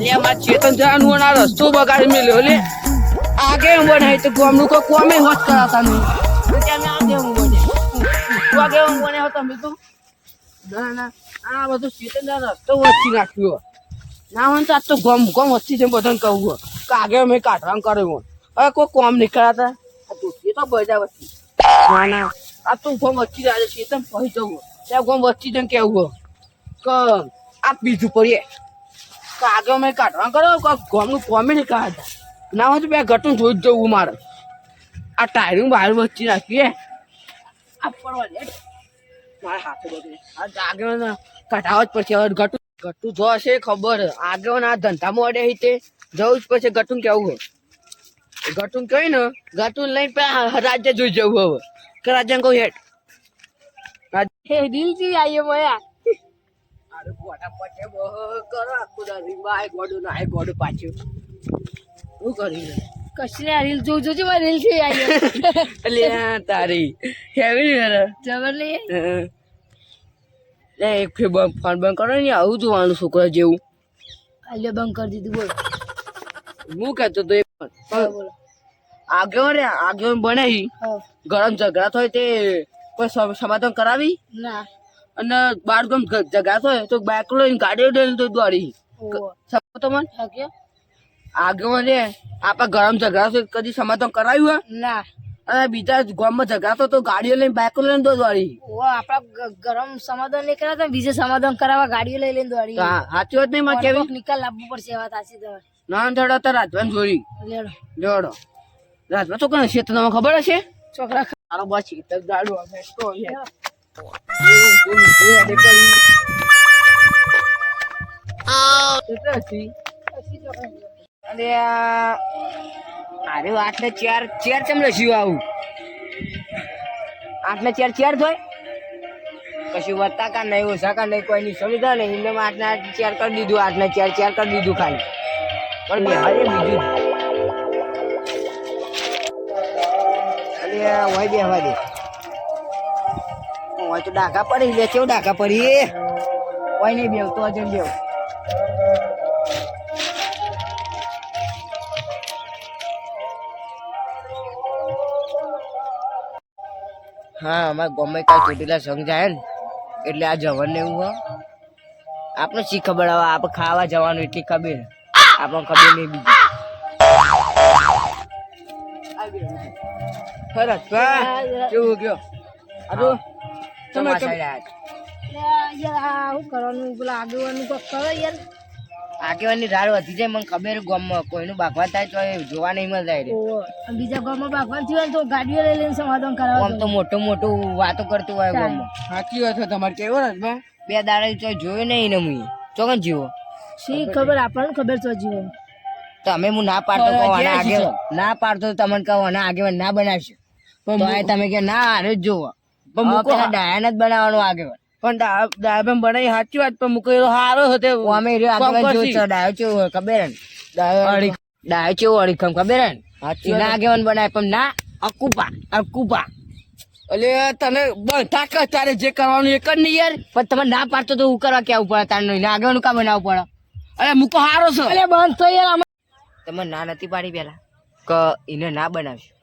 અલ્યા ચેતન જવાનું આ રસ્તો બગાડી મેલ્યો લે આગે હું બને તો ગામનું કો કોમે હોત કરાતા તો ત્યાં હું બને આગે હું બને હોત તમે તો ના ના આ બધું ચેતન જવાનો રસ્તો વચ્ચી નાખ્યો ના હોય તો આજ તો ગમ, ગોમ વચ્ચી છે બધાને કહું કે આગે મેં કાઢવાનું કર્યું હવે કોઈ કોમ નીકળાતા આ દોસ્તી તો બધા વચ્ચી. ના ના. આ તો ગમ વચ્ચી જાય ચેતન પહી જવું ત્યાં ગમ વચ્ચી જઈને કેવું કે આ બીજું પડીએ. કે આગળ મેં કાઢવા કરો ગોમનું કોમે નહીં કાઢ. ના હોય તો બે ઘટું જોઈ જવું મારે. આ ટાયરું બહાર વચ્ચે નાખીએ આ પડવા મારા હાથે બધું. આ જ પછી હવે ઘટું ઘટું જો ખબર. આગળ આ ધંધામાં અડે તે. જવું જ પછી ઘટું કેવું ઘટું કહી ને, ઘટું લઈને પેલા રાજ્ય જોઈ જવું હવે. કે રાજ્ય કહું હેઠ. રાજ્ય દિલથી આવીએ મયા અરે ગોડા પટે બહુ કરો આખું દાદી બાય ગોડું ના ગોડું પાછું. શું કરી કશને આ રીલ જોજો જો મારી રીલથી આયો એટલે તારી. હેવી ને જબર લે લે એક ફે ફોન બંધ કરો ને આવું જોવાનું છોકરા જેવું. આલ્યો બંધ કરી દીધું બોલ. હું કહેતો તો એક બોલો. આગળ રે આગળ બનાવી ગરમ ઝઘડા થાય તે કોઈ સમ- સમાધાન કરાવી? ના. અને બાર ગમ ગ- ઝઘડા તો બાઇક લઈને ગાડી લઈને તો દોડી. સમજો તો મને. આગળ રે આપણે ગરમ જગ્યા થાય કદી સમાધાન કરાવ્યું હોય? ના. અને બીજા ગામમાં ઝઘડા થાય તો ગાડીઓ લઈને બાઇક લઈને તો દોડી. ઓ આપડા ગરમ સમાધાન નહીં કરાવતા બીજે સમાધાન કરાવવા ગાડીઓ લઈ લઈને દોડી. સાચી વાત નહીં મારે કેવી? નિકાલ લાવવો પડશે વાત સાચી તમારે ના થડા તો રાજવાન જોડી. લેડો. જોડો રાજવાન તો કઈ છે તમને ખબર હશે? છોકરા તારો બસ તો ગાડો અમે તો અરે અરે આટલે ચાર ચાર ચમ લસ્યું આવું? આટલે ચાર ચાર થોય? કશું વધતા કા નહીં, ઓછા કા નહીં કોઈ નહીં. સમજતા નહીં એમને આટલા ચાર કરી દીધું આટલા ચાર ચાર કરી દીધું ખાલી. પણ હારે બીજું અરે હોય બે હવા દે હોય તો ડાકા પડી લે કેવું ડાકા પડી હોય નહીં બેવ તો અજન બેવ. હા અમારા ગમે કાંઈ ચોટીલા સંઘ જાય ને એટલે આ જવાનું એવું હોય. આપણે શી ખબર આવે? આપણે ખાવા જવાનું એટલી ખબર? આપણને ખબર નહીં બીજી. ખરસ કેવું ગયો? અરે તમે શું કરવાનું પેલા આગેવાનું કોક કરો યાર. આગેવાની રાડ વધી જાય મને ખબર ગામમાં કોઈનું બાગવા થાય તો એ જોવા નહીં મળે રે બીજા ગામમાં બાગવાન થયું હોય તો ગાડીઓ લઈ લઈને સમાધાન કરાવવા આમ તો મોટું મોટું વાતો કરતું હોય ગામમાં. સાચી વાત છે તમારે કેવો ને બે દાડા તો જોયું નહીં ને હું ચોકન જીવો? શી ખબર આપણને ખબર તો જીવો. તમે હું ના પાડતો કહો આના આગે ના પાડતો તો તમને કહો આના આગેવાન ના બનાવશે. તો આ તમે કે ના આરે જ જોવો. પણ મૂકો ડાયન જ બનાવવાનું આગળ પણ બનાવી સાચી વાત પણ મૂકો હતો અમે આગેવાન જો ડાયો કેવો ખબર ડાયો ડાયો અડીખમ ખબર ને? આગેવાન બનાવે પણ ના અકુપા અકુપા. એટલે તને બધા તારે જે કરવાનું એક જ નહીં યાર. પણ તમે ના પાડતો તો હું કરવા ક્યાં પડે તારે નહીં. આગેવાનું કામ બનાવવું પડે અરે મૂકો હારો છો. અલે બંધ થઈ યાર અમે તમે ના નથી પાડી પેલા કે એને ના બનાવશું.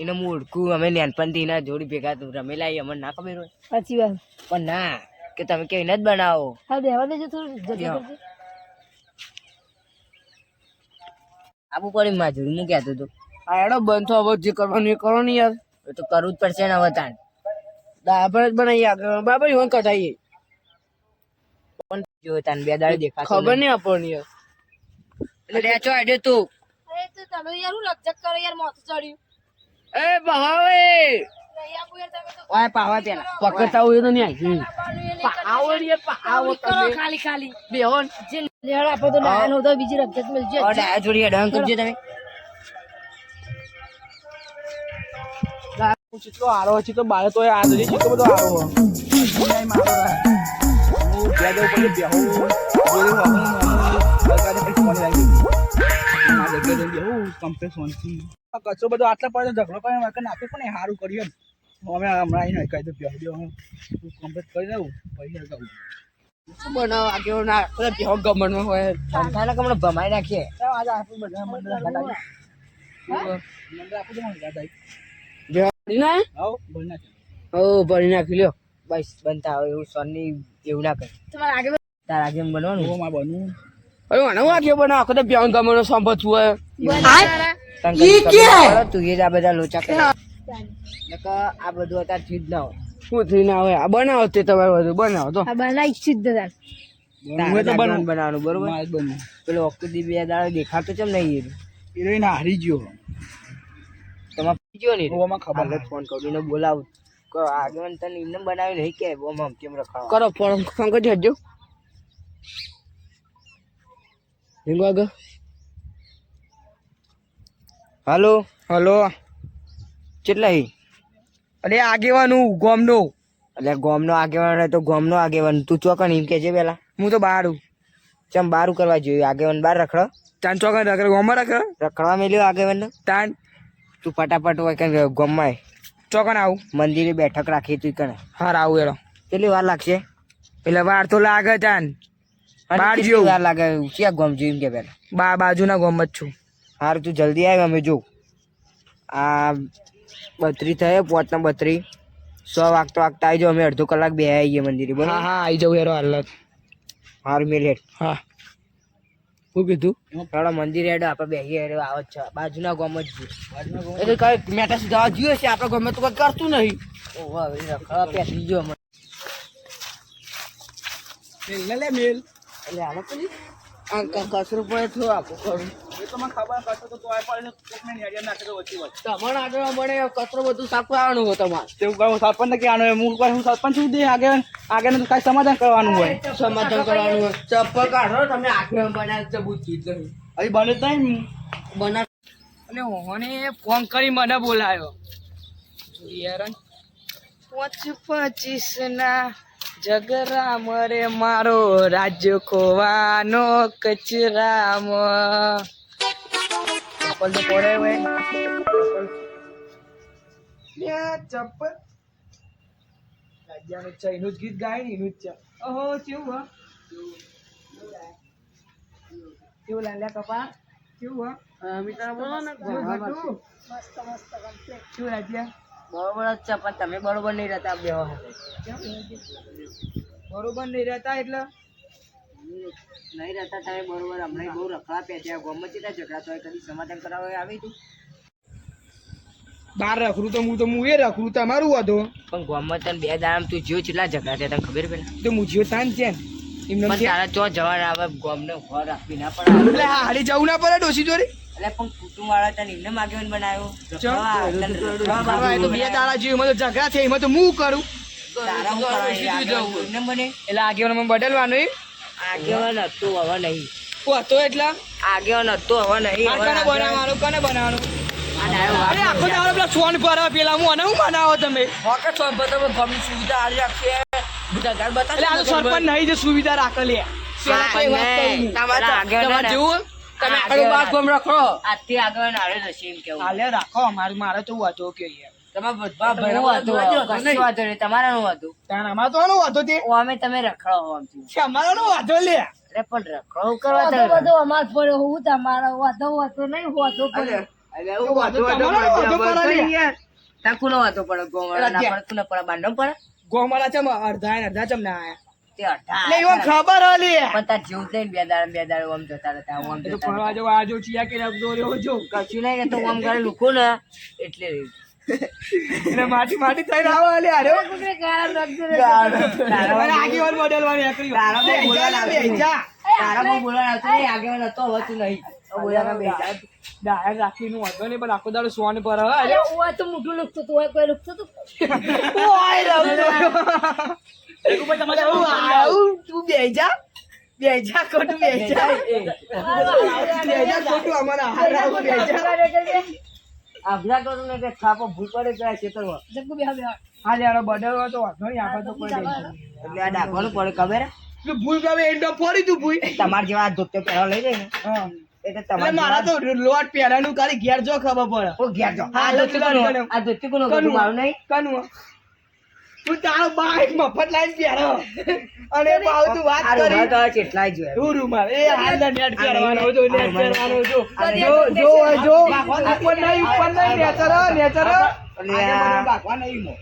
એને હું ઓળખું અમે નાનપણથી એના જોડી ભેગા તું રમેલા એ અમને ના ખબર હોય. સાચી વાત. પણ ના કે તમે કે એને જ બનાવો. હા દેવા દેજો થોડું જગ્યા. આબુ પડી માજુરી હું કહેતો હતો. આ એડો બંધ થો હવે જે કરવાનું એ કરો ને યાર. એ તો કરવું જ પડશે ને હવે તાણ. દાબળ જ બનાવીએ આગળ. બાબર હું કઢાઈએ. પણ જો તાન બે દાડે દેખા ખબર નહીં આપણને યાર. એટલે ચો આડે તું. અરે તો તમે યાર હું લપચક કરો યાર મોત ચડ્યું. એ તમે તો ઓય પાવા પેલા. પકડતા હોય તો નહીં આવી પાવો રે પાવો ખાલી ખાલી. બેહોન જે લેડ આપો તો ડાયન બીજી જોડી કરજો તમે. ચિત્રો આરો છે તો બાળકો એ આદરી છે તો બધો આરો હું બે દઉં પછી બેહું. હું સરકારે ફોન લાગી કચરો બધો આટલા પડે ઢગલો કરે મારે નાખે પણ એ સારું કર્યું અમે હમણાં આવીને કહી દઉં બેહું બેહું કમ્પ્લેટ કરી દઉં પછી કહું શું બનાવો આગેવાનો ના બધા બેહો ગમણમાં હોય. સંતાને કમણે ભમાઈ નાખીએ. આજે આપણે બધા મંડળ મંડળ ના. ઓ ભરી નાખી? લ્યો. બસ બનતા હોય એવું સોનની એવું ના કરે. તમારે આગળ તાર આગે બનવાનું? મારે બનવું. અરે મને હું આગેવો બનાવો આખો તો સંભત હોય. તને કદી ખબર પડે? તું એ જ આ બધા લોચા કરે. આ બધું અત્યારે થયું જ ના હોય. શું થઈ ના હોય? આ બનાવો તે તમારે બધું બનાવો તો. આ બનાવી સિદ્ધ તો બનવું. બનાવવાનું બરોબર. પેલો ઓક્ટોદી બે દાડો દેખાતો ચમ નહીં હિરોઈન હારી ગયો. તમારે પૂછ્યો નહીં ઓમાં ખબર ફોન કરીને બોલાવું. આગળ તને એમને બનાવી નહીં કે આમ કેમ રખાવા? કરો ફોન ફોન કરજો હજો રીંગો આગળ હાલો હલો કેટલા હી અરે આગેવાનું ગોમનો. એટલે ગોમનો આગેવાન તો ગોમનો આગેવાન. તું ચોકન એમ કે છે પેલા. હું તો બહાર ચમ બારું કરવા જોઈએ આગેવાન બાર રખડો. તાન ચોકન રખડે ગોમમાં રખડે. રખડવા મેલ્યો આગેવાન તાન. તું ફટાફટ હોય કે ગોમમાં ચોકન આવું. મંદિરે બેઠક રાખી તું કણે. હાર આવું એનો કેટલી વાર લાગશે? એટલે વાર તો લાગે અને બાર જેવું. વાર લાગે? ક્યાં ગોમ જોયું એમ કે પેલા બા બાજુના ગોમ જ છું. હારું તું જલ્દી આવે અમે જો. આ બત્રી થયે પોત ને બત્રી. સો વાગતો વાગતા આવી જાઓ અમે અડધો કલાક બે આવીએ મંદિરે હા હા આવી જાઉં હેરો હાલ હારું મેલ હેડ. હા. શું કીધું? થોડા મંદિર હેડ આપણે બેસીએ હેડ આવે છે. બાજુના ગોમ જ જોઈએ એટલે કઈ મેટા સીધા જોઈએ છે આપણે ગમે તો કઈ કરતું નહીં. ઓહો હવે પેસી ગયો અમે મેલ લે મેલ. એટલે હાલો પછી આ કચરો પડે તો આપું ખરું. એ તો મને ખબર કરતો તો તોય ને કોકને નેડિયા નાખે તો વચ્ચે વચ્ચે. તમારે આગળ મળે કચરો બધું સાફ કરવાનું હોય તમારે. તેવું કહું સરપંચને કહેવાનું હોય. હું હું સરપંચ છું દે આગળ આગળ કાંઈ સમાધાન કરવાનું હોય. સમાધાન કરવાનું હોય. ચપ્પલ કાઢો તમે આખે બનાવી હજી બને જ નહીં બના અને હોને ફોન કરી મને બોલાયો. યાર. પચ પચીસ ના જગરા મરે મારો રાજ્ય ખોવાનો કચરામ ચપ્પલ તો પડે હોય ચપ્પલ. રાજ્યાનું છે એનું જ ગીત ગાય ને એનું જ છે ઓહો કેવું હા? કેવું લાલ્યા કપા? કેવું હા? મિત્ર બોલો ને. મસ્ત મસ્ત કેવું રાજ્યા બરોબર જ છે પણ તમે બરોબર નહીં રહેતા બે બરોબર નહીં રહેતા એટલે? નહીં રહેતા તમે બરોબર હમણાં બહુ રખડા પેટ્યા કેટલા ઝઘડા તો કદી સમાધાન કરાવવા આવી તું? બાર રખડું તો હું તો હું એ રખડું તમારું હતું પણ ગોમતન તને બે દામ તું જીવ ચેટલા ઝઘડા થયા તને ખબર પેલા? તો મુજ્યો તાન છે પણ. તારા ચો જવાન આવે ગામને ઊભા રાખવી ના પડે એટલે હારી જવું ના પડે ડોસી જોડે? એટલે પણ કુટુંબ વાળા તને એમને માગીને બનાવ્યો? ચમ. રખડવા, તને રખડવા બાબા, એ તો બે બનાવ્યો. દાડા જેવું ઝઘડા છે એમાં તો હું કરું? તારા હું કરવાનું? આગળ એમને બને? એટલે આગેવાનમાં બદલવાનું આગેવાન હતું હવે નહીં. હતો એટલા? આગેવાન હતું હવે નહીં કને બનાવવાનું કને બનાવવાનું? આ ડાયો વાત આખો દાડો પેલા સોન પર પેલા હું અને હું બનાવો તમે? વખત સોન પર તમે ગમની સુવિધા આલી રાખશે બધા ઘર બતાવશે એટલે આ સરપંચ નહીં જે સુવિધા રાખેલી પેલા કઈ વાત કરી. નહીં. તમારે જેવું તમે આગળ બાર ગમ રખડો આગળ હારે જશે એમ કેવું? હાલે રાખો. મારે મારે તો વાંધો કે તમારે બધા ભેગું હતું કશું વાંધો નહીં. તમારાનું હતું તાણ અમારે તો આનો વાંધો તે અમે તમે રખડો આમ. છે અમારાનો વાંધો લે. અરે પણ રખડો કરવા વાંધો બધો અમાર પડ્યો હું તમારો વાંધો વાંધો નહીં વાતો પડ્યો. તો વાંધો તમારો વાંધો પડે પડે ગોવાળા ના પડે કોનો પડે બાંધો પડે? ગોમાલા ચમ અડધા ને અડધા ચમ ના આયા. ખબર હલી. પણ તાર જીવ થઈને બે દાડા બે દાડા જતા રહેતા તો ફરવા જો આજો ચિયા કે રખડો રહ્યો જો. કશું નહીં કે તો આમ કરે લુખું ને એટલે એટલે માટી માટી થઈને આવો હલી અરે કુકરે ગાળા રે. આગેવાન મોડેલ વાળી એકરી જા. બોલવા હતો હવે નહીં. હવે બોલ્યા ડાયર રાખીનું વાંધો નહીં પણ આખો દાડો સોન પર હે અરે ઓય તો તું કોઈ લખતું હતું ઓય રમતો આવું, આવું, તું બે જા બે જા ખોટું બે જા બે અમારા હાર આવું બે જા ને કે થાપો ભૂલ પડે તો આ ખેતરમાં જગ્ગુ બેહા બેહા હા યાર બદલવા તો વાંધો નહીં આપણે તો કોઈ એટલે આ ડાકવાનું પડે ખબર? ભૂલ ગમે એન્ડો ફોડી તું ભૂલ. તમાર જેવા આ ધોતે પહેરવા લઈ જાય ને. હા. એટલે મારા તો લોટ પહેરાનું ખાલી ઘેર જો ખબર પડે. ઓ ઘેર જાઓ. હા, આ ધોતી લખી કોનું? લેવાનું. આ ધોતી કનું? મારું નહીં? કનું તું તારો બાઈક મફત લાઈન પહેરો. અને પાછું તું વાત કરી. તો કેટલાય જોયા. હું રૂમાલ? એ હાલ નેટ પહેરવાનો જો નેટ પહેરવાનો જો. જો જો જો. ઉપર નહીં ઉપર નહીં નેચર નેચર અલે બાકવા નહીં મો.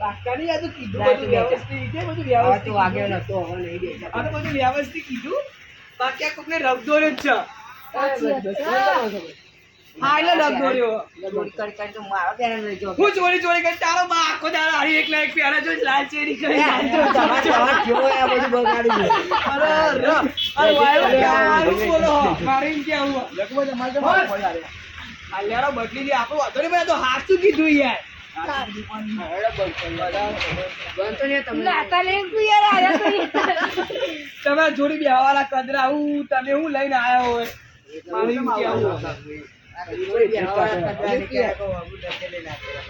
બાકવા આ તો કીધું બધું વ્યવસ્થિત કે બધું વ્યવસ્થિત તો વાગ્યો નતો, હવે નહીં બેસા. આ તો બધું વ્યવસ્થિત કીધું. બાકી આ કોકને રગદોર્યો જ છે. હા એટલે ચોરી ચોરી કરી તારો બા આખો દાડો હારી જો લાલ ચેરી કરી. અરે વાયરો બોલો તો હાલ્યારો બદલી લે આપણો વાંધો નહીં મેં તો હાચું કીધું યાર. તમે જોડી બેવાવાળા કદરા હું તમે હું લઈને આયા હોય?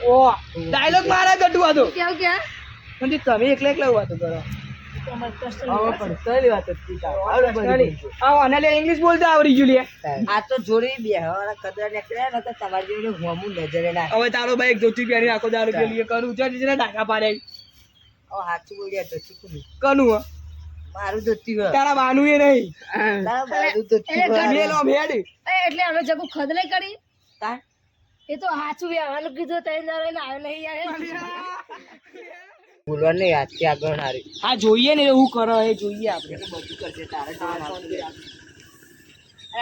ઓ ડાયલોગ મારા ગઢું હતો. કેવું કે? પણ તમે એકલા એકલા વાતો કરો ઇંગ્લિશ બોલતા આવડી ગયું લે. આ તો જોડી બે કચરા નીકળ્યા ને તો તમારી જોડે હોમું નજરે ના હવે તારો ભાઈ એક ધોતી પહેરી આખો દારૂ પેલી કરું છે ડાકા પાડે. હવે સાચું બોલ્યા તો ચીકું. કનું હો? મારું ધોતી તારા બાનું એ નહીં તારા મારું ધોતી એટલે હોય. મેલો ભેડ. એ એટલે અમે જગુ ખદલે કરી. એ તો હાચું વ્યવહારનું કીધું તઈ ના રહીને આવ્યો નહીં યાર ભૂલવાનું નહીં, આજથી આગળ હારી. આ જોઈએ ને એવું કરો એ જોઈએ આપણે. બધું કરશે તારે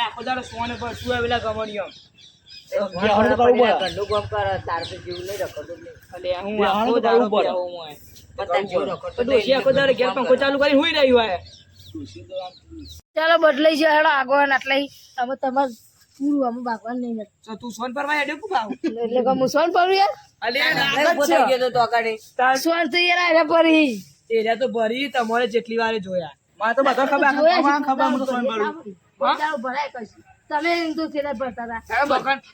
આખો દાડો સોને પર શું આવેલા ગમણીઓ? કરવું પડે. કામ કરે, તારે તો જેવું નહીં રખડતું નહીં. એટલે હું આખો દાડો હું ચાલુ કરી હુઈ રહ્યું હોય. ચાલો બદલાઈ જાય હેડો આગળ એટલે અમે તમાર પૂરું અમે ભાગવાનું નહીં તો તું સોન પરવા હેડે કુ ભાવ? એટલે કે હું સોન પર યાર? સોન તો યાર આને પડી એરિયા તો ભરી તમારે જેટલી વારે જોયા. મારે તો બધા ખબર ખબર સોન ભરું ભરાય કશું. તમે એમ તો ભરતા હતા.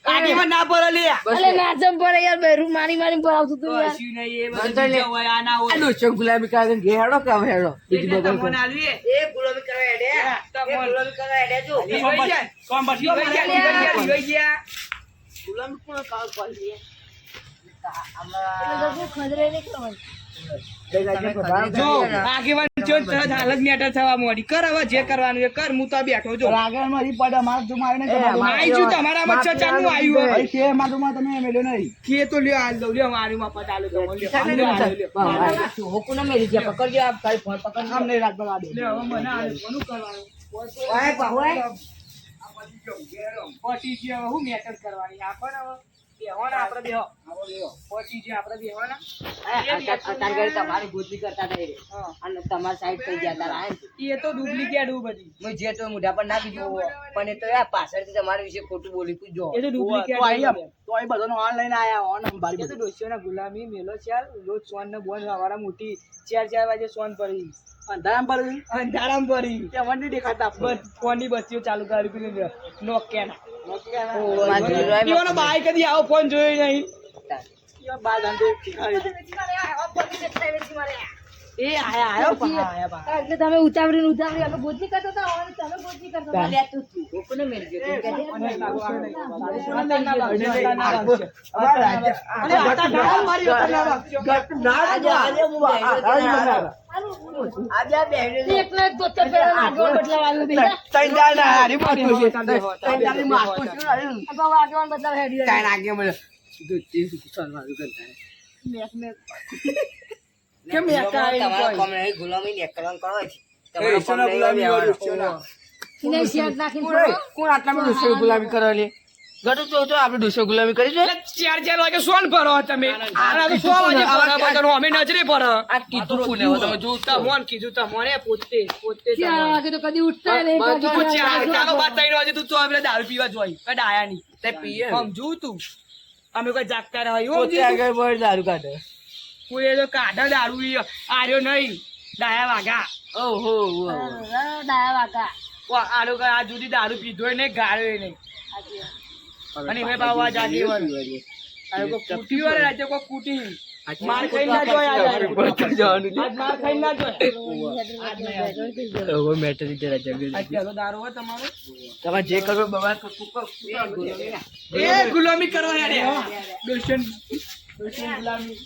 કાઢીમાં ના પડે લે. અલે નાચમ પડે યાર બેરું મારી મારી ભરાવતું તું યાર. કશું નહીં એ બધું બીજા હોય આ ના હોય. આ ડોશો ગુલાબી કાગળ ઘે હેડો કે હવે હેડો? બીજી બગલ તમને આલવી એ ગુલાબી કરવા હેડે. એ ગુલાબી કરવા હેડે જો. કોમ બસ ગયા લીવાઈ ગયા ગુલાબી કોણ કાગળ પાડી કોઈ ખદરે નહીં કરવાની. જો આગેવાન જો તરત હાલત મેટર થવા મોડી. કર હવે જે કરવાનું એ કર હું તો બેઠો જો આગળ મારી પડે મારા જો મારે નહીં એ, તમારું. છું તમારામાં ચચાનું આવ્યું ભાઈ માં તમે મેલ્યો નહીં. કે તો લ્યો હાલ દઉં લ્યો મારું માં પતાલો હાલ લ્યો, લ્યો. હોકું ના મેલી ગયા. પકડજો આ ખાલી ફોન પકડજો. આમ નહીં રાત બગાડે. લ્યો, હવે મને હાલ કોનું કરવાનું? ઓય, પાહુએ. પટી છે હું મેટર કરવાની? આ પણ હવે બેહવાના આપણે બેહો. આપણે ઘરે તમારી ગોતલી કરતા નહીં રે. અને તમારી સાઈડ થઈ ગયા તાર એ તો ડુપ્લિકેટ હું બધી. મેં જે તો મોઢા પર ના કીધું પણ એ તો યાર પાછળથી તમારા વિશે ખોટું બોલી પૂછજો એ તો ડુપ્લિકેટ તો એમ. તો આઈ આયા ઓન અંબારી તો ડોસીઓના ગુલામી મેલો ચાલ રોજ સોન ને બોન વાળા મોટી. ચાર ચાર વાગે સોન પડી. અંધારામ પડી? અંધારામ પડી. ત્યાં મને દેખાતા બસ ફોનની બસીઓ ચાલુ કરી પેલી જીવરાએ પીવાનો બાઈક કદી આવો ફોન જોયો નહીં. બાર ધંધો એ આયા એટલે તમે ઉતાવળીને ઉતાવળી અમે કરતા હતા હવે તમે કરતા. તું ગયો. આગેવાન બદલાવા કેમ એકા આવી તમારા કોઈ? કોમ નહીં, ગુલામી ને એકલાં કરો છે. તમારા કોમ ગુલામી વાળું? એને શેઠ નાખીને કોણ? ફરો. કોણ આટલામાં ડોસો ગુલામી કરે લે ગટુ તો તો આપણે દુસો ગુલામી કરી છે. ચાર ચાર વાગે સોન ભરો તમે. આરા તો સો વાગે ભરો બધાનું અમે નજરે ભરો આ કીધું કોને હવે તમે જોતા મોન કીધું તમોને પોતે પોતે ચાર વાગે તો કદી ઉઠતા નહીં તું બાકી ચાર ચાલો વાત થઈ રહ્યો છે તું તો આપણે દારૂ પીવા જોઈ. કઈ ડાયા નહીં. તે પીએ. સમજુ તું. અમે કોઈ જાગતા રહ્યો પોતે આગળ બોલ દારૂ કાઢે. કોઈ તો કાઢો દારૂ આર્યો નહીં. ડાયા વાઘા. ઓહો. ડાયા વાઘા. આરો કઈ આ જુદી દારૂ પીધો ને ગાળ્યો નહીં અને હવે બાબા જાગી વર કુટી વાળા રાજ્ય કોઈ કૂટી. માર ખાઈ ના જોય આજ. આજ માર ખાઈને ના જોય. હવે મેટર રીતે રાજા આજ દારૂ હોય તમારો? તમે જે કરો બાબા એ ગુલામી કરો યાર. દોશન દોશન ગુલામી.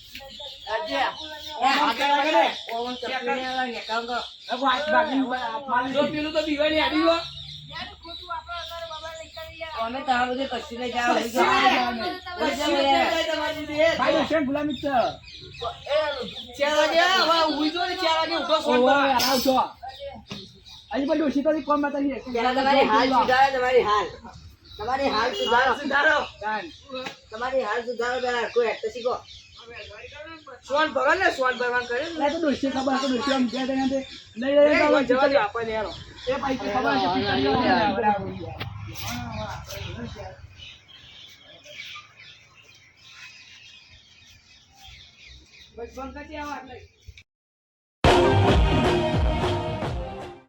ગુલામી હજી પણ ડોશી તો કોમ બતા છે તમારી હાલ સુધારો તમારી હાલ. તમારી હાલ સુધારો. સુધારો. તમારી હાલ સુધારો પેલા કોઈ હેઠ શીખો. સોન ભરો ને સોન ભરવાનું કર્યું ને તો ડોશી ખબર તો ડોશી આમ ગયા હતા લઈ લઈ લઈ જવા દે આપણને યાર એ ખબર છે બસ બંધ કરી આવા એટલે.